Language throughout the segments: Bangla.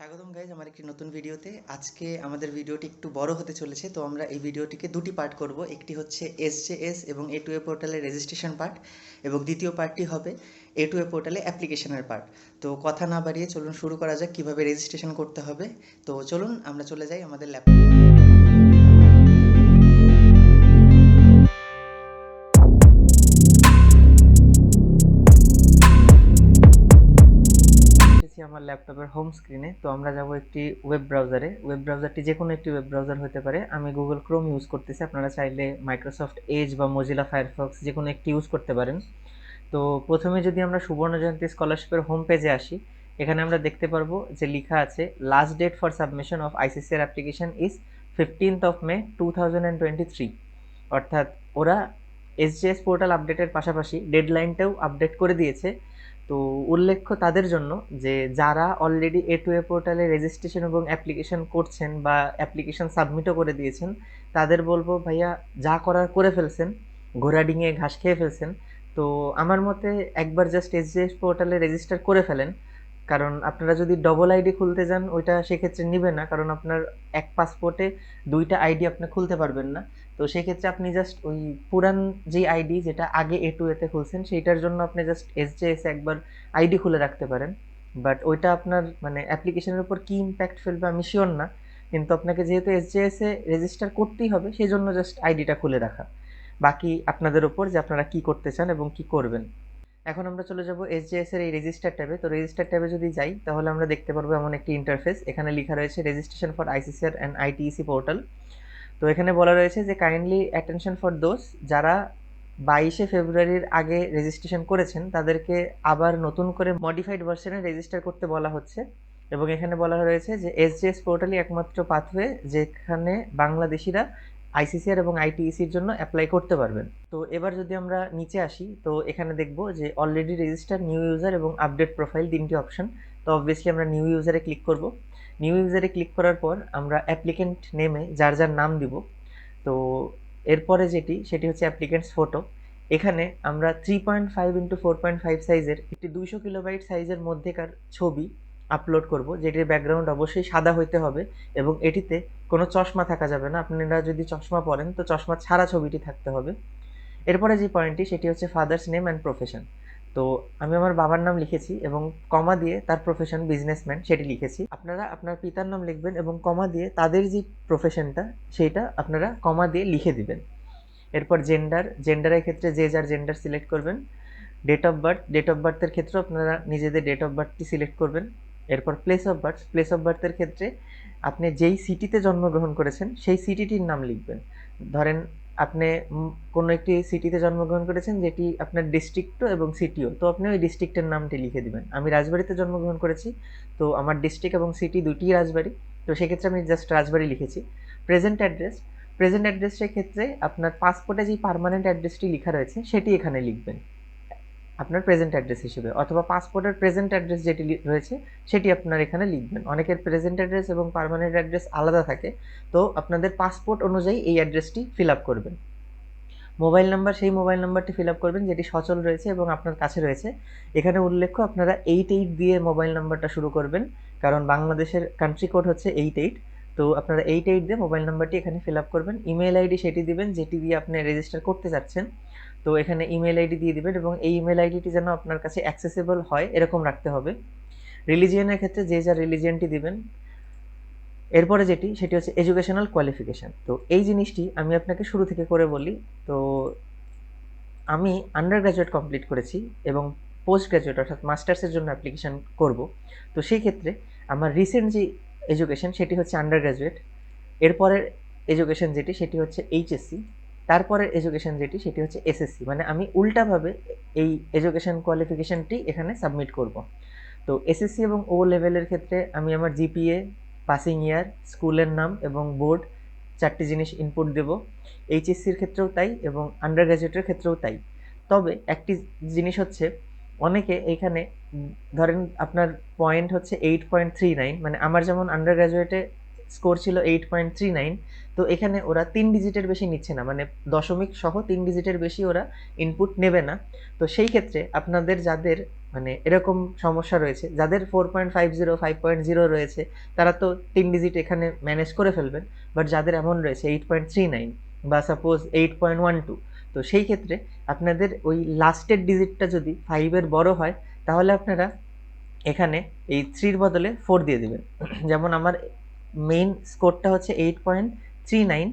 স্বাগতম গাইজ আমার একটি নতুন ভিডিওতে। আজকে আমাদের ভিডিওটি একটু বড় হতে চলেছে, তো আমরা এই ভিডিওটিকে দুটি পার্ট করব। একটি হচ্ছে এস এবং এ টু এ পোর্টালের রেজিস্ট্রেশন পার্ট এবং দ্বিতীয় পার্টটি হবে এ টু এ পোর্টালে অ্যাপ্লিকেশনের পার্ট তো কথা না বাড়িয়ে চলুন শুরু করা যাক কীভাবে রেজিস্ট্রেশন করতে হবে। তো চলুন আমরা চলে যাই আমাদের ল্যাপটপ ল্যাপটপের হোম স্ক্রিনে তো আমরা যাব একটি ওয়েব ব্রাউজারে ওয়েব ব্রাউজারটি যে কোনো একটি ওয়েব ব্রাউজার হতে পারে। আমি গুগল ক্রোম ইউজ করতেছি, আপনারা চাইলে মাইক্রোসফট এজ বা মজিলা ফায়ারফক্স যে কোনো একটি ইউজ করতে পারেন। তো প্রথমে যদি আমরা সুবর্ণ জয়ন্তী স্কলারশিপের হোম পেজে আসি, এখানে আমরা দেখতে পারব যে লেখা আছে last date for submission of ICCR application is fifteenth of May two thousand and twenty three অর্থাৎ ওরা এসজিএস পোর্টাল আপডেটের পাশাপাশি ডেডলাইনটাও আপডেট করে দিয়েছে। তো উল্লেখ্য তাদের জন্য যে যারা অলরেডি এ টু এ পোর্টালে রেজিস্ট্রেশন এবং অ্যাপ্লিকেশন করছেন বা অ্যাপ্লিকেশন সাবমিটও করে দিয়েছেন, তাদের বলব, ভাইয়া, যা করার করে ফেলছেন ঘোড়া ডিঙিয়ে ঘাস খেয়ে ফেলছেন। তো আমার মতে একবার জাস্ট এসজিএস পোর্টালে রেজিস্টার করে ফেলেন। কারণ আপনারা যদি ডবল আইডি খুলতে যান, ওইটা সেক্ষেত্রে নিবে না। কারণ আপনার এক পাসপোর্টে দুইটা আইডি আপনি খুলতে পারবেন না। তো সেক্ষেত্রে আপনি জাস্ট ওই পুরান যে আইডি যেটা আগে এ টু এতে খুলছেন, সেইটার জন্য আপনি জাস্ট এস জে এস একবার আইডি খুলে রাখতে পারেন। বাট ওইটা আপনার মানে অ্যাপ্লিকেশনের উপর কী ইম্প্যাক্ট ফেলবে আমি শিওর না। কিন্তু আপনাকে যেহেতু এস জে এসে রেজিস্টার করতেই হবে সেই জন্য জাস্ট আইডিটা খুলে রাখা। বাকি আপনাদের উপর যে আপনারা কি করতে চান এবং কি করবেন। এখন আমরা চলে যাব এসজিএস এর এই রেজিস্টার ট্যাবে। তো রেজিস্টার ট্যাবে যদি যাই, তাহলে আমরা দেখতে পারব এমন একটি ইন্টারফেস এখানে লেখা রয়েছে registration for ICCR and ITEC portal তো এখানে বলা রয়েছে যে কাইন্ডলি অ্যাটেনশন ফর দোস যারা বাইশে ফেব্রুয়ারির আগে রেজিস্ট্রেশন করেছেন, তাদেরকে আবার নতুন করে মডিফাইড ভার্সনে রেজিস্টার করতে বলা হচ্ছে। এবং এখানে বলা রয়েছে যে এসজিএস পোর্টালই একমাত্র পাথওয়ে যেখানে বাংলাদেশিরা আইসিসিআর এবং আইটিইসির জন্য অ্যাপ্লাই করতে পারবেন। তো এবার যদি আমরা নিচে আসি, তো এখানে দেখব যে অলরেডি রেজিস্টার নিউ ইউজার এবং আপডেট প্রোফাইল তিনটি অপশন তো অবভিয়াসলি আমরা নিউ ইউজারে ক্লিক করব। নিউ ইউজারে ক্লিক করার পর আমরা অ্যাপ্লিকেন্ট নেমে যার যার নাম দিব। তো এরপরে যেটি, সেটি হচ্ছে অ্যাপ্লিকেন্টস ফটো এখানে আমরা three point five into four point five সাইজের একটি দুইশো কিলোবাইট সাইজের মধ্যেকার ছবি আপলোড করব, যেটির ব্যাকগ্রাউন্ড অবশ্যই সাদা হইতে হবে এবং এটিতে কোনো চশমা থাকা যাবে না। আপনারা যদি চশমা পরেন, তো চশমা ছাড়া ছবিটি থাকতে হবে। এরপরে যে পয়েন্টটি সেটি হচ্ছে ফাদার্স নেম অ্যান্ড প্রফেশন তো আমি আমার বাবার নাম লিখেছি এবং কমা দিয়ে তার প্রফেশন বিজনেসম্যান সেটি লিখেছি। আপনারা আপনার পিতার নাম লিখবেন এবং কমা দিয়ে তাদের যে প্রফেশনটা সেইটা আপনারা কমা দিয়ে লিখে দিবেন। এরপর জেন্ডার জেন্ডারের ক্ষেত্রে যে যার জেন্ডার সিলেক্ট করবেন date of birth date of বার্থের ক্ষেত্রেও আপনারা নিজেদের ডেট অফ বার্থটি সিলেক্ট করবেন। এরপর place of birth place of বার্থের ক্ষেত্রে আপনি যেই সিটিতে জন্মগ্রহণ করেছেন, সেই সিটিটির নাম লিখবেন। ধরেন আপনি কোনো একটি সিটিতে জন্মগ্রহণ করেছেন যেটি আপনার ডিস্ট্রিক্টও এবং সিটিও তো আপনি ওই ডিস্ট্রিক্টের নামটি লিখে দেবেন। আমি রাজবাড়িতে জন্মগ্রহণ করেছি, তো আমার ডিস্ট্রিক্ট এবং সিটি দুটিই রাজবাড়ি। তো সেক্ষেত্রে আমি জাস্ট রাজবাড়ি লিখেছি। প্রেজেন্ট অ্যাড্রেস প্রেজেন্ট অ্যাড্রেসের ক্ষেত্রে আপনার পাসপোর্টে যে পারমানেন্ট অ্যাড্রেসটি লেখা রয়েছে, সেটি এখানে লিখবেন। আপনার প্রেজেন্ট অ্যাড্রেস হিসেবে অথবা পাসপোর্টের প্রেজেন্ট অ্যাড্রেস যেটি রয়েছে, সেটি আপনার এখানে লিখবেন। অনেকের প্রেজেন্ট অ্যাড্রেস এবং পারমানেন্ট অ্যাড্রেস আলাদা থাকে, তো আপনাদের পাসপোর্ট অনুযায়ী এই অ্যাড্রেসটি ফিল আপ করবেন। মোবাইল নাম্বার সেই মোবাইল নাম্বারটি ফিল আপ করবেন, যেটি সচল রয়েছে এবং আপনার কাছে রয়েছে। এখানে উল্লেখ্য, আপনারা এইট এইট দিয়ে মোবাইল নাম্বারটা শুরু করবেন, কারণ বাংলাদেশের কান্ট্রি কোড হচ্ছে এইট এইট তো আপনারা এইট এইট দিয়ে মোবাইল নাম্বারটি এখানে ফিল আপ করবেন। ইমেল আইডি সেটি দিবেন, যেটি দিয়ে আপনি রেজিস্টার করতে যাচ্ছেন। তো এখানে ইমেল আইডি দিয়ে দিবেন এবং এই ইমেল আইডিটি যেন আপনার কাছে অ্যাক্সেসেবল হয়, এরকম রাখতে হবে। রিলিজিয়নের ক্ষেত্রে যে যা রিলিজিয়নটি দিবেন, এরপরে যেটি, সেটি হচ্ছে এডুকেশনাল কোয়ালিফিকেশান তো এই জিনিসটি আমি আপনাকে শুরু থেকে করে বলি। তো আমি আন্ডার গ্র্যাজুয়েট কমপ্লিট করেছি এবং পোস্ট গ্র্যাজুয়েট অর্থাৎ মাস্টার্সের জন্য অ্যাপ্লিকেশান করব। তো সেই ক্ষেত্রে আমার রিসেন্ট যে এডুকেশন সেটি হচ্ছে আন্ডার গ্র্যাজুয়েট এরপরের এডুকেশন যেটি, সেটি হচ্ছে এইচএসসি তারপরের এডুকেশন যেটি, সেটি হচ্ছে এসএসসি মানে আমি উল্টাভাবে এই এডুকেশন কোয়ালিফিকেশানটি এখানে সাবমিট করব। তো এসএসসি এবং ও লেভেলের ক্ষেত্রে আমি আমার জিপিএ পাসিং ইয়ার স্কুলের নাম এবং বোর্ড চারটি জিনিস ইনপুট দেব। এইচএসসির ক্ষেত্রেও তাই এবং আন্ডার গ্র্যাজুয়েটের ক্ষেত্রেও তাই। তবে একটি জিনিস হচ্ছে, অনেকে এইখানে ধরেন আপনার পয়েন্ট হচ্ছে এইট পয়েন্ট থ্রি নাইন মানে আমার যেমন আন্ডার গ্র্যাজুয়েটে স্কোর ছিল এইট পয়েন্ট থ্রি নাইন তো এখানে ওরা তিন ডিজিটের বেশি নিচ্ছে না মানে দশমিক সহ তিন ডিজিটের বেশি ওরা ইনপুট নেবে না। তো সেই ক্ষেত্রে আপনাদের যাদের মানে এরকম সমস্যা রয়েছে, যাদের four point five zero five point zero রয়েছে, তারা তো তিন ডিজিট এখানে ম্যানেজ করে ফেলবেন বাট যাদের এমন রয়েছে এইট পয়েন্ট থ্রি নাইন বা suppose eight point one two তো সেই ক্ষেত্রে আপনাদের ওই লাস্টের ডিজিটটা যদি ফাইভের বড় হয় তাহলে আপনারা এখানে এই থ্রির বদলে ফোর দিয়ে দেবেন। যেমন আমার মেইন স্কোরটা হচ্ছে এইট পয়েন্ট থ্রি নাইন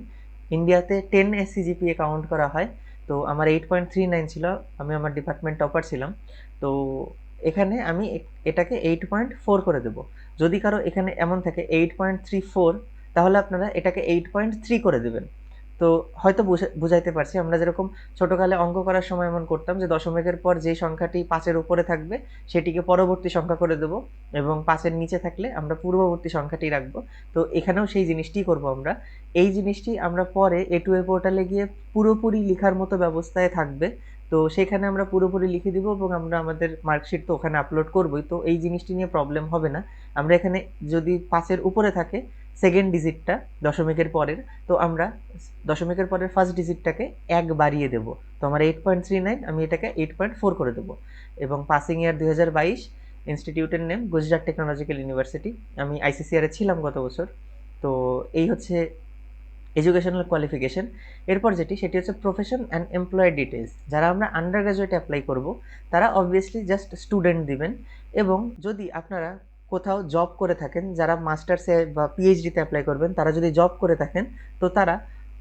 ইন্ডিয়াতে টেন এসসিজিপিএ কাউন্ট করা হয়। তো আমার এইট পয়েন্ট থ্রি নাইন ছিল, আমি আমার ডিপার্টমেন্ট টপার ছিলাম। তো এখানে আমি এটাকে এইট পয়েন্ট ফোর করে দেবো। যদি কারও এখানে এমন থাকে এইট পয়েন্ট থ্রি ফোর তাহলে আপনারা এটাকে এইট পয়েন্ট থ্রি করে দেবেন। তো হয়তো বুঝা- বুঝাইতে পারছি। আমরা যেরকম ছোটোকালে অঙ্ক করার সময় এমন করতাম যে দশমিকের পর যে সংখ্যাটি পাঁচের উপরে থাকবে, সেটিকে পরবর্তী সংখ্যা করে দেবো এবং পাঁচের নিচে থাকলে আমরা পূর্ববর্তী সংখ্যাটি রাখব। তো এখানেও সেই জিনিসটিই করব আমরা। এই জিনিসটি আমরা পরে এ টু এ পোর্টালে গিয়ে পুরোপুরি লেখার মতো ব্যবস্থায় থাকবে। তো সেখানে আমরা পুরোপুরি লিখে দিব এবং আমরা আমাদের মার্কশিট তো ওখানে আপলোড করবই। তো এই জিনিসটি নিয়ে প্রবলেম হবে না। আমরা এখানে যদি পাঁচের উপরে থাকে সেকেন্ড ডিজিটটা দশমিকের পরের। তো আমরা দশমিকের পরের ফার্স্ট ডিজিটটাকে এক বাড়িয়ে দেবো। তো আমার এইট পয়েন্ট থ্রি নাইন আমি এটাকে এইট পয়েন্ট ফোর করে দেবো। এবং পাসিং ইয়ার দুই হাজার বাইশ ইনস্টিটিউটের নেম গুজরাট টেকনোলজিক্যাল ইউনিভার্সিটি আমি আইসিসিআরে ছিলাম গত বছর। তো এই হচ্ছে এডুকেশনাল কোয়ালিফিকেশন এরপর যেটি, সেটি হচ্ছে প্রফেশন অ্যান্ড এমপ্লয়েড ডিটেলস যারা আমরা আন্ডার গ্রাজুয়েটে অ্যাপ্লাই করব, তারা অবভিয়াসলি জাস্ট স্টুডেন্ট দিবেন। এবং যদি আপনারা কোথাও জব করে থাকেন, যারা মাস্টার্সে বা পিএইচডিতে অ্যাপ্লাই করবেন, তারা যদি জব করে থাকেন, তো তারা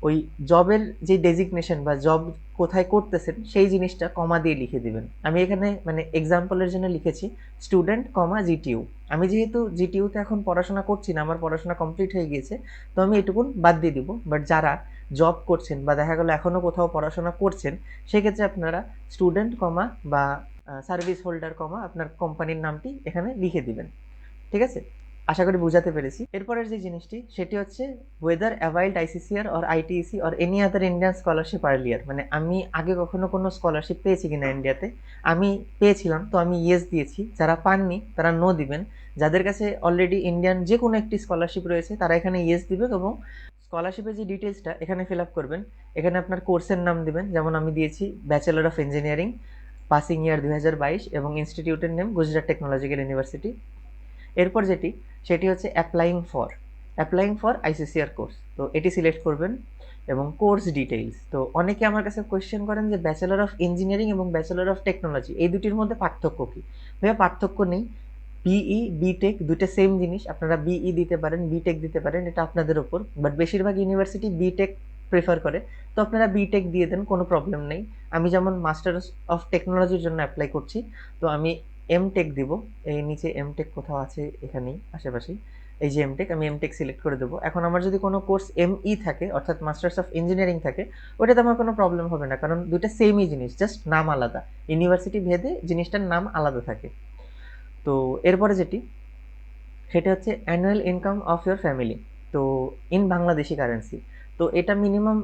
ওই জবের যে ডেজিগনেশন বা জব কোথায় করতেছেন, সেই জিনিসটা কমা দিয়ে লিখে দিবেন। আমি এখানে মানে এক্সাম্পলের জন্য লিখেছি স্টুডেন্ট কমা জিটিইউ আমি যেহেতু জিটিইউতে এখন পড়াশোনা করছি না, আমার পড়াশোনা কমপ্লিট হয়ে গিয়েছে, তো আমি এটুকুন বাদ দিয়ে দিব। বাট যারা জব করছেন বা দেখা গেলো এখনও কোথাও পড়াশোনা করছেন, সেক্ষেত্রে আপনারা স্টুডেন্ট কমা বা সার্ভিস হোল্ডার কমা আপনার কোম্পানির নামটি এখানে লিখে দিবেন। ঠিক আছে? আশা করি বুঝাতে পেরেছি। এরপরের যে জিনিসটি, সেটি হচ্ছে whether availed ICCR or ITEC or any other Indian scholarship earlier মানে আমি আগে কখনো কোনো স্কলারশিপ পেয়েছি কিনা ইন্ডিয়াতে আমি পেয়েছিলাম, তো আমি ইয়েস দিয়েছি। যারা পাননি, তারা নো দিবেন। যাদের কাছে অলরেডি ইন্ডিয়ান যে কোনো একটি স্কলারশিপ রয়েছে, তারা এখানে ইয়েস দিবে এবং স্কলারশিপের যে ডিটেলসটা এখানে ফিল আপ করবেন। এখানে আপনার কোর্সের নাম দিবেন। যেমন আমি দিয়েছি bachelor of engineering passing year দুই হাজার বাইশ এবং ইনস্টিটিউটের নেম গুজরাট টেকনোলজিক্যাল ইউনিভার্সিটি এরপর যেটি, সেটি হচ্ছে applying for applying for ICCR course তো এটি সিলেক্ট করবেন এবং কোর্স ডিটেইলস তো অনেকে আমার কাছে কোয়েশ্চেন করেন যে ব্যাচেলর অফ ইঞ্জিনিয়ারিং এবং ব্যাচেলর অফ টেকনোলজি এই দুটির মধ্যে পার্থক্য কী? ভাইয়া, পার্থক্য নেই। বিই বিটেক দুটো সেম জিনিস। আপনারা বিই দিতে পারেন বিটেক দিতে পারেন, এটা আপনাদের ওপর বাট বেশিরভাগ ইউনিভার্সিটি বিটেক প্রেফার করে। তো আপনারা বিটেক দিয়ে দেন, কোনো প্রবলেম নেই। আমি যেমন মাস্টার্স অফ টেকনোলজির জন্য অ্যাপ্লাই করছি। তো আমি এম টেক দিব। এই নিচে এম টেক কোথাও আছে এখানেই আশেপাশেই এই যে এম টেক আমি এম টেক সিলেক্ট করে দেবো। এখন আমার যদি কোনো কোর্স এম ই থাকে, অর্থাৎ মাস্টার্স অফ ইঞ্জিনিয়ারিং থাকে, ওটাতে আমার কোনো প্রবলেম হবে না, কারণ দুইটা সেমই জিনিস জাস্ট নাম আলাদা। ইউনিভার্সিটি ভেদে জিনিসটার নাম আলাদা থাকে। তো এরপরে যেটি, সেটা হচ্ছে annual income of your family তো ইন বাংলাদেশি কারেন্সি তো এটা মিনিমাম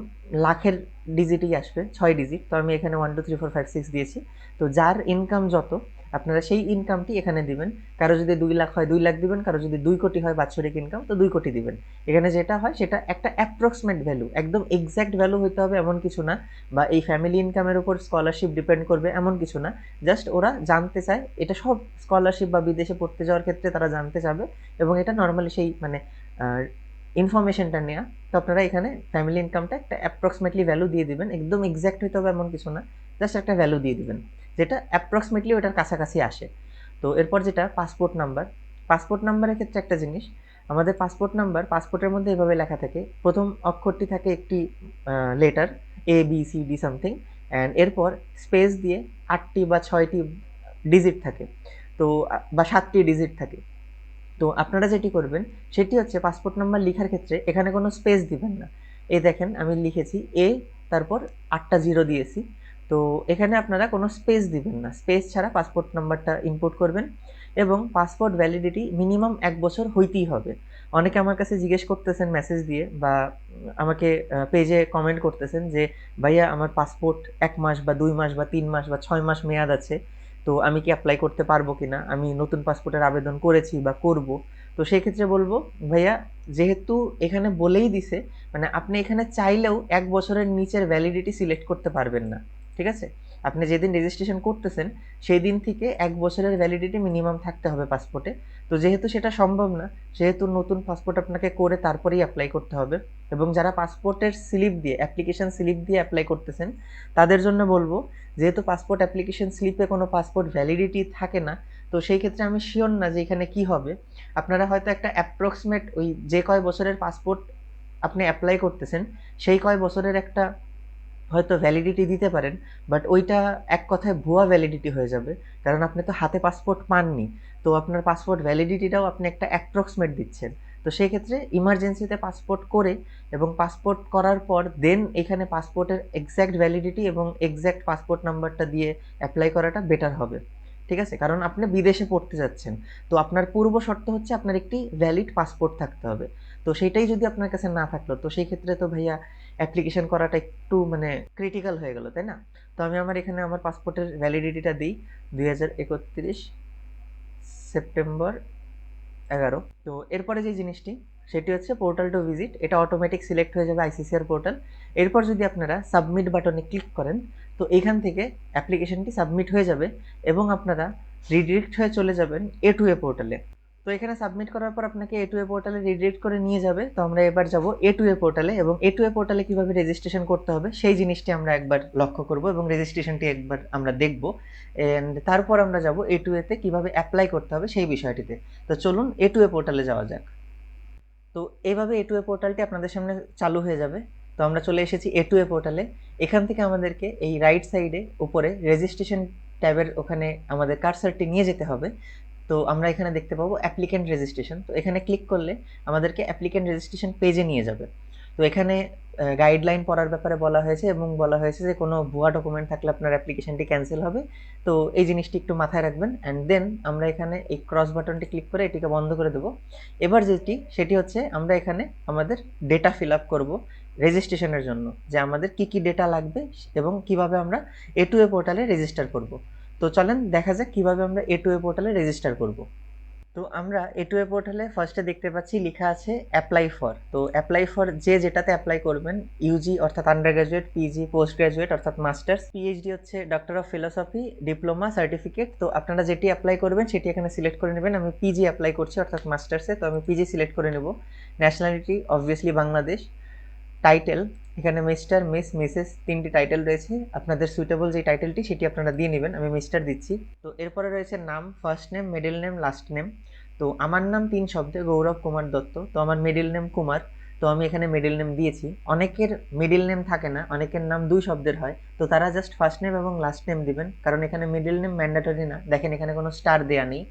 লাখের ডিজিটই আসবে, ছয় ডিজিট তো আমি এখানে one two three four five six দিয়েছি। তো যার ইনকাম যত আপনারা সেই ইনকামটি এখানে দিবেন। কারও যদি দুই লাখ হয়, দুই লাখ দিবেন। কারও যদি দুই কোটি হয়, বাৎসরিক ইনকাম তো দুই কোটি দিবেন। এখানে যেটা হয়, সেটা একটা অ্যাপ্রক্সিমেট ভ্যালু একদম এক্স্যাক্ট ভ্যালু হতে হবে এমন কিছু না বা এই ফ্যামিলি ইনকামের উপর স্কলারশিপ ডিপেন্ড করবে এমন কিছু না। জাস্ট ওরা জানতে চায়, এটা সব স্কলারশিপ বা বিদেশে পড়তে যাওয়ার ক্ষেত্রে তারা জানতে চাবে এবং এটা নর্মালি সেই মানে ইনফরমেশনটা নেওয়া তো আপনারা এখানে ফ্যামিলি ইনকামটা একটা অ্যাপ্রক্সিমেটলি ভ্যালু দিয়ে দিবেন। একদম এক্স্যাক্ট হতে হবে এমন কিছু না। জাস্ট একটা ভ্যালু দিয়ে দিবেন। যেটা অ্যাপ্রক্সিমেটলি ওটার কাছাকাছি আসে। তো এরপর যেটা পাসপোর্ট নাম্বার পাসপোর্ট নাম্বারের ক্ষেত্রে একটা জিনিস, আমাদের পাসপোর্ট নাম্বার পাসপোর্টের মধ্যে এভাবে লেখা থাকে। প্রথম অক্ষরটি থাকে একটি letter A B C D something and এরপর স্পেস দিয়ে আটটি বা ছয়টি ডিজিট থাকে। তো বা সাতটি ডিজিট থাকে। তো আপনারা যেটি করবেন, সেটি হচ্ছে পাসপোর্ট নাম্বার লেখার ক্ষেত্রে এখানে কোনো স্পেস দিবেন না। এই দেখেন, আমি লিখেছি এ তারপর আটটা জিরো দিয়েছি। তো এখানে আপনারা কোনো স্পেস দিবেন না। স্পেস ছাড়া পাসপোর্ট নাম্বারটা ইনপুট করবেন এবং পাসপোর্ট ভ্যালিডিটি মিনিমাম এক বছর হইতেই হবে। অনেকে আমার কাছে জিজ্ঞেস করতেছেন মেসেজ দিয়ে বা আমাকে পেজে কমেন্ট করতেছেন যে, ভাইয়া, আমার পাসপোর্ট এক মাস বা দুই মাস বা তিন মাস বা ছয় মাস মেয়াদ আছে, তো আমি কি অ্যাপ্লাই করতে পারব কি না আমি নতুন পাসপোর্টের আবেদন করেছি বা করব। তো তো সেই ক্ষেত্রে বলব, ভাইয়া, যেহেতু এখানে বলেই দিছে মানে আপনি এখানে চাইলেও এক বছরের নিচের ভ্যালিডিটি সিলেক্ট করতে পারবেন না। ঠিক আছে? আপনি যেদিন রেজিস্ট্রেশন করতেছেন সেই দিন থেকে এক বছরের ভ্যালিডিটি মিনিমাম থাকতে হবে পাসপোর্টে তো যেহেতু সেটা সম্ভব না, সেহেতু নতুন পাসপোর্ট আপনাকে করে তারপরেই অ্যাপ্লাই করতে হবে। এবং যারা পাসপোর্টের স্লিপ দিয়ে অ্যাপ্লিকেশন স্লিপ দিয়ে অ্যাপ্লাই করতেছেন, তাদের জন্য বলব, যেহেতু পাসপোর্ট অ্যাপ্লিকেশন স্লিপে কোনো পাসপোর্ট ভ্যালিডিটি থাকে না, তো সেই ক্ষেত্রে আমি শিওর না যে এখানে কি হবে। আপনারা হয়তো একটা অ্যাপ্রক্সিমেট ওই যে কয় বছরের পাসপোর্ট আপনি অ্যাপ্লাই করতেছেন, সেই কয় বছরের একটা হয়তো ভ্যালিডিটি দিতে পারেন বাট ওইটা এক কথায় ভুয়া ভ্যালিডিটি হয়ে যাবে। কারণ আপনি তো হাতে পাসপোর্ট পাননি। তো আপনার পাসপোর্ট ভ্যালিডিটিটাও আপনি একটা অ্যাপ্রক্সিমেট দিচ্ছেন। তো সেই ক্ষেত্রে ইমার্জেন্সিতে পাসপোর্ট করে এবং পাসপোর্ট করার পর দেন এখানে পাসপোর্টের এক্স্যাক্ট ভ্যালিডিটি এবং এক্স্যাক্ট পাসপোর্ট নাম্বারটা দিয়ে অ্যাপ্লাই করাটা বেটার হবে। ঠিক আছে? কারণ আপনি বিদেশে পড়তে যাচ্ছেন। তো আপনার পূর্ব শর্ত হচ্ছে আপনার একটি ভ্যালিড পাসপোর্ট থাকতে হবে। তো সেটাই যদি আপনার কাছে না থাকল, তো সেই ক্ষেত্রে তো ভাইয়া অ্যাপ্লিকেশন করাটা একটু মানে ক্রিটিক্যাল হয়ে গেল, তাই না? তো আমি আমার এখানে আমার পাসপোর্টের ভ্যালিডিটিটা দিই। দুই হাজার একত্রিশ সেপ্টেম্বর এগারো। তো এরপরে যে জিনিসটি, সেটি হচ্ছে পোর্টাল টু ভিজিট এটা অটোমেটিক সিলেক্ট হয়ে যাবে আইসিসিআর পোর্টাল এরপর যদি আপনারা সাবমিট বাটনে ক্লিক করেন তো এখান থেকে অ্যাপ্লিকেশনটি সাবমিট হয়ে যাবে এবং আপনারা রিডিরেক্ট হয়ে চলে যাবেন এ টু এ। পোর্টালে তো এখানে সাবমিট করার পর আপনাকে এ টু এ পোর্টালে রিডিরেক্ট করে নিয়ে যাবে। তো আমরা এবার যাব এ টু এ পোর্টালে এবং এ টু এ পোর্টালে কীভাবে রেজিস্ট্রেশন করতে হবে সেই জিনিসটি আমরা একবার লক্ষ্য করব এবং রেজিস্ট্রেশনটি একবার আমরা দেখব। অ্যান্ড তারপর আমরা যাব এ টু এতে কীভাবে অ্যাপ্লাই করতে হবে সেই বিষয়টিতে। তো চলুন এ টু এ পোর্টালে যাওয়া যাক। তো এভাবে এ টু এ পোর্টালটি আপনাদের সামনে চালু হয়ে যাবে। তো আমরা চলে এসেছি এ টু এ। পোর্টালে এখান থেকে আমাদেরকে এই রাইট সাইডে উপরে রেজিস্ট্রেশন ট্যাবের ওখানে আমাদের কারসারটি নিয়ে যেতে হবে। তো আমরা এখানে দেখতে পাবো অ্যাপ্লিকেন্ট রেজিস্ট্রেশন তো এখানে ক্লিক করলে আমাদেরকে অ্যাপ্লিকেন্ট রেজিস্ট্রেশন পেজে নিয়ে যাবে। তো এখানে গাইডলাইন পড়ার ব্যাপারে বলা হয়েছে এবং বলা হয়েছে যে কোনো ভুয়া ডকুমেন্ট থাকলে আপনার অ্যাপ্লিকেশনটি ক্যান্সেল হবে। তো এই জিনিসটি একটু মাথায় রাখবেন। অ্যান্ড দেন আমরা এখানে এই ক্রস বাটনটি ক্লিক করে এটিকে বন্ধ করে দেবো। এবার যেটি, সেটি হচ্ছে আমরা এখানে আমাদের ডেটা ফিল আপ করব। রেজিস্ট্রেশনের জন্য, যে আমাদের কি কি ডেটা লাগবে এবং কীভাবে আমরা এ টু এ পোর্টালে রেজিস্টার করব। তো চলেন দেখা যাক কীভাবে আমরা এ টু এ পোর্টালে রেজিস্টার করব। তো আমরা এ টু এ পোর্টালে ফার্স্টে দেখতে পাচ্ছি লেখা আছে অ্যাপ্লাই ফর তো অ্যাপ্লাই ফর যে যেটাতে অ্যাপ্লাই করবেন ইউজি অর্থাৎ under graduate PG post graduate অর্থাৎ মাস্টার্স পিএইচডি হচ্ছে doctor of philosophy diploma certificate তো আপনারা যেটি অ্যাপ্লাই করবেন সেটি এখানে সিলেক্ট করে নেবেন। আমি পিজি অ্যাপ্লাই করছি অর্থাৎ মাস্টার্সে তো আমি পিজি সিলেক্ট করে নেব। ন্যাশনালিটি অবভিয়াসলি বাংলাদেশ টাইটেল এখানে মিস্টার মিস মিসেস তিনটি টাইটেল রয়েছে। আপনাদের সুইটেবল যে টাইটেলটি সেটি আপনারা দিয়ে নেবেন। আমি মিস্টার দিচ্ছি। তো এরপরে রয়েছে নাম first name middle name last name তো আমার নাম তিন শব্দে, গৌরব কুমার দত্ত। তো আমার মিডিল নেম কুমার। তো আমি এখানে মিডিল নেম দিয়েছি। অনেকের মিডিল নেম থাকে না, অনেকের নাম দুই শব্দের হয়। তো তারা জাস্ট ফার্স্ট নেম এবং লাস্ট নেম দিবেন। কারণ এখানে মিডিল নেম ম্যান্ডেটরি না। দেখেন এখানে কোনো স্টার দেওয়া নেই।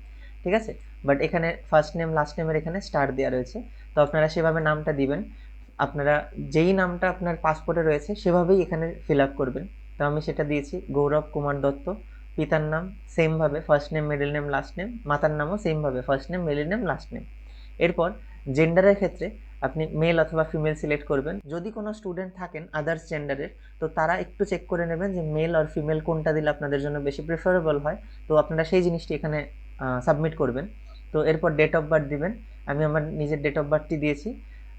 ঠিক আছে? বাট এখানে ফার্স্ট নেম লাস্ট নেমের এখানে স্টার দেওয়া রয়েছে। তো আপনারা সেভাবে নামটা দিবেন। আপনারা যেই নামটা আপনার পাসপোর্টে রয়েছে সেভাবেই এখানে ফিল আপ করবেন। তো আমি সেটা দিয়েছি, গৌরব কুমার দত্ত। পিতার নাম সেমভাবে first name middle name last name মাতার নামও সেমভাবে first name middle name last name এরপর জেন্ডারের ক্ষেত্রে আপনি মেল অথবা ফিমেল সিলেক্ট করবেন। যদি কোনো স্টুডেন্ট থাকেন আদার্স জেন্ডারের তো তারা একটু চেক করে নেবেন যে মেল আর ফিমেল কোনটা দিলে আপনাদের জন্য বেশি প্রেফারেবল হয়। তো আপনারা সেই জিনিসটি এখানে সাবমিট করবেন। তো এরপর ডেট অফ বার্থ দিবেন। আমি আমার নিজের ডেট অফ বার্থটি দিয়েছি,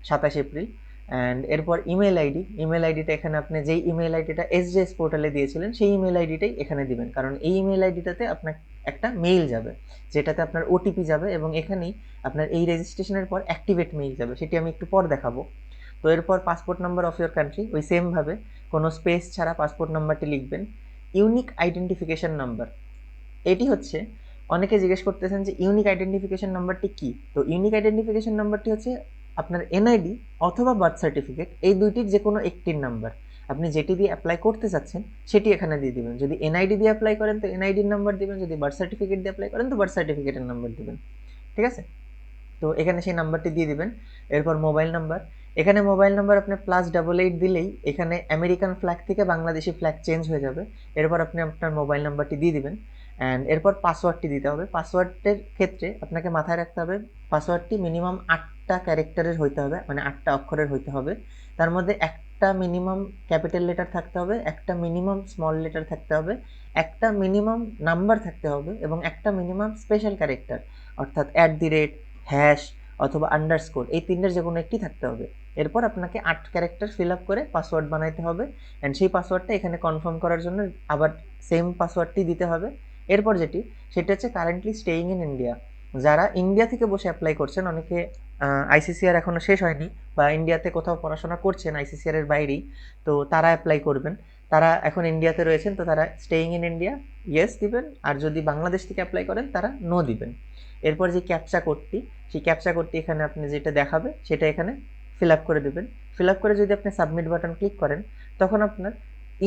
সাতাশ এপ্রিল। অ্যান্ড এরপর ইমেল আইডি ইমেল আইডিটা এখানে আপনি যেই ইমেল আইডিটা এস জে এস পোর্টালে দিয়েছিলেন, সেই ইমেল আইডিটাই এখানে দিবেন। কারণ এই ইমেল আইডিটাতে আপনার একটা মেইল যাবে, যেটাতে আপনার ওটিপি যাবে এবং এখানেই আপনার এই রেজিস্ট্রেশনের পর অ্যাক্টিভেট মেইল যাবে। সেটি আমি একটু পর দেখাবো। তো এরপর passport number of your country ওই সেমভাবে কোনো স্পেস ছাড়া পাসপোর্ট নাম্বারটি লিখবেন। ইউনিক আইডেন্টিফিকেশন নাম্বার এটি হচ্ছে অনেকে জিজ্ঞেস করতেছেন যে ইউনিক আইডেন্টিফিকেশন নাম্বারটি কী? তো ইউনিক আইডেন্টিফিকেশন নাম্বারটি হচ্ছে আপনার এনআইডি অথবা বার্থ সার্টিফিকেট এই দুইটির যে কোনো একটির নাম্বার আপনি যেটি দিয়ে অ্যাপ্লাই করতে চাচ্ছেন, সেটি এখানে দিয়ে দিবেন। যদি এনআইডি দিয়ে অ্যাপ্লাই করেন, তো এনআইডির নাম্বার দিবেন। যদি বার্থ সার্টিফিকেট দিয়ে অ্যাপ্লাই করেন, তো বার্থ সার্টিফিকেটের নাম্বার দিবেন। ঠিক আছে? তো এখানে সেই নাম্বারটি দিয়ে দিবেন। এরপর মোবাইল নাম্বার এখানে মোবাইল নাম্বার আপনি প্লাস ডাবল এইট দিলেই এখানে আমেরিকান ফ্ল্যাগ থেকে বাংলাদেশি ফ্ল্যাগ চেঞ্জ হয়ে যাবে। এরপর আপনি আপনার মোবাইল নাম্বারটি দিয়ে দিবেন। অ্যান্ড এরপর পাসওয়ার্ডটি দিতে হবে। পাসওয়ার্ডের ক্ষেত্রে আপনাকে মাথায় রাখতে হবে পাসওয়ার্ডটি মিনিমাম আটটা ক্যারেক্টারের হইতে হবে মানে আটটা অক্ষরের হইতে হবে। তার মধ্যে একটা মিনিমাম ক্যাপিটাল লেটার থাকতে হবে, একটা মিনিমাম স্মল লেটার থাকতে হবে, একটা মিনিমাম নাম্বার থাকতে হবে এবং একটা মিনিমাম স্পেশাল ক্যারেক্টার, অর্থাৎ অ্যাট দি রেট, হ্যাশ অথবা আন্ডারস্কোর, এই তিনটার যে কোনো একটি থাকতে হবে। এরপর আপনাকে আট ক্যারেক্টার ফিল আপ করে পাসওয়ার্ড বানাইতে হবে অ্যান্ড সেই পাসওয়ার্ডটা এখানে কনফার্ম করার জন্য আবার সেম পাসওয়ার্ডটি দিতে হবে। এরপর যেটি, সেটা হচ্ছে কারেন্টলি স্টেইং ইন ইন্ডিয়া। যারা ইন্ডিয়া থেকে বসে অ্যাপ্লাই করছেন, অনেকে আইসিসিআর এখনও শেষ হয়নি বা ইন্ডিয়াতে কোথাও পড়াশোনা করছেন আইসিসিআর এর বাইরেই, তো তারা অ্যাপ্লাই করবেন। তারা এখন ইন্ডিয়াতে রয়েছেন, তো তারা স্টেইং ইন ইন্ডিয়া ইয়েস দিবেন। আর যদি বাংলাদেশ থেকে অ্যাপ্লাই করেন, তারা নো দিবেন। এরপর যে ক্যাপচা কোডটি, সেই ক্যাপচা কোডটি এখানে আপনি যেটা দেখাবে, সেটা এখানে ফিল আপ করে দেবেন। ফিল আপ করে যদি আপনি সাবমিট বাটন ক্লিক করেন, তখন আপনার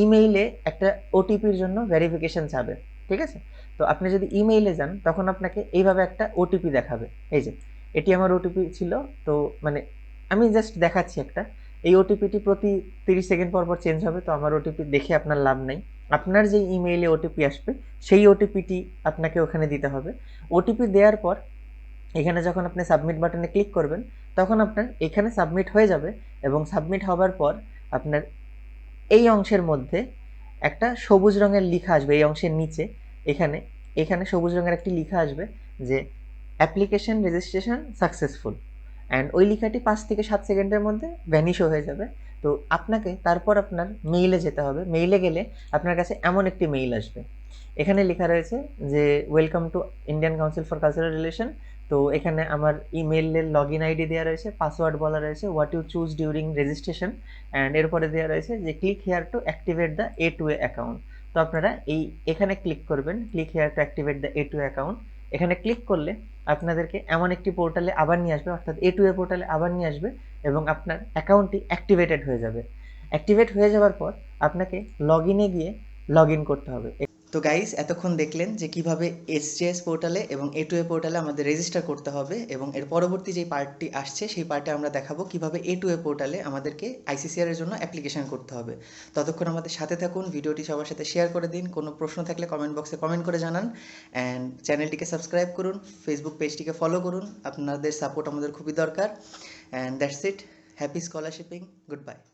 ইমেইলে একটা ওটিপির জন্য ভেরিফিকেশন যাবে, ঠিক আছে? তো আপনি যদি ইমেইলে যান, তখন আপনাকে এইভাবে একটা ওটিপি দেখাবে। এই যে এটি আমার ওটিপি ছিল, তো মানে আমি জাস্ট দেখাচ্ছি একটা। এই ওটিপিটি প্রতি তিরিশ সেকেন্ড পর পর চেঞ্জ হবে, তো আমার ওটিপি দেখে আপনার লাভ নেই। আপনার যে ইমেইলে ওটিপি আসবে, সেই ওটিপিটি আপনাকে ওখানে দিতে হবে। ওটিপি দেওয়ার পর, এখানে যখন আপনি সাবমিট বাটনে ক্লিক করবেন, তখন আপনার এখানে সাবমিট হয়ে যাবে এবং সাবমিট হওয়ার পর আপনার এই অংশের মধ্যে একটা সবুজ রঙের লেখা আসবে, এই অংশের নিচে এখানে এখানে সবুজ রঙের একটি লেখা আসবে যে অ্যাপ্লিকেশন রেজিস্ট্রেশন সাকসেসফুল। অ্যান্ড ওই লেখাটি পাঁচ থেকে সাত সেকেন্ডের মধ্যে ভ্যানিশও হয়ে যাবে। তো আপনাকে তারপর আপনার মেইলে যেতে হবে। মেইলে গেলে আপনার কাছে এমন একটি মেইল আসবে। এখানে লেখা রয়েছে যে welcome to Indian council for cultural relation তো এখানে আমার ইমেইলের লগ ইন আইডি দেওয়া রয়েছে পাসওয়ার্ড বলা রয়েছে what you choose during registration and এরপরে দেওয়া রয়েছে যে click here to activate the A to A account তো আপনারা এই, এখানে ক্লিক করবেন click here to activate the A to account এখানে ক্লিক করলে আপনাদেরকে এমন একটি পোর্টালে আবার নিয়ে আসবে, অর্থাৎ এ টু এ পোর্টালে আবার নিয়ে আসবে এবং আপনার অ্যাকাউন্টটি অ্যাক্টিভেটেড হয়ে যাবে। অ্যাক্টিভেট হয়ে যাওয়ার পর আপনাকে লগ ইনে গিয়ে লগ ইন করতে হবে। তো গাইস এতক্ষণ দেখলেন যে কীভাবে এসজিএস পোর্টালে এবং এ টু এ পোর্টালে আমাদের রেজিস্টার করতে হবে এবং এর পরবর্তী যে পার্টটি আসছে, সেই পার্টে আমরা দেখাবো কীভাবে এ টু এ পোর্টালে আমাদেরকে আইসিসিআর এর জন্য অ্যাপ্লিকেশন করতে হবে। ততক্ষণ আমাদের সাথে থাকুন, ভিডিওটি সবার সাথে শেয়ার করে দিন, কোনো প্রশ্ন থাকলে কমেন্ট বক্সে কমেন্ট করে জানান অ্যান্ড চ্যানেলটিকে সাবস্ক্রাইব করুন ফেসবুক পেজটিকে ফলো করুন, আপনাদের সাপোর্ট আমাদের খুবই দরকার and that's it happy scholarshipping goodbye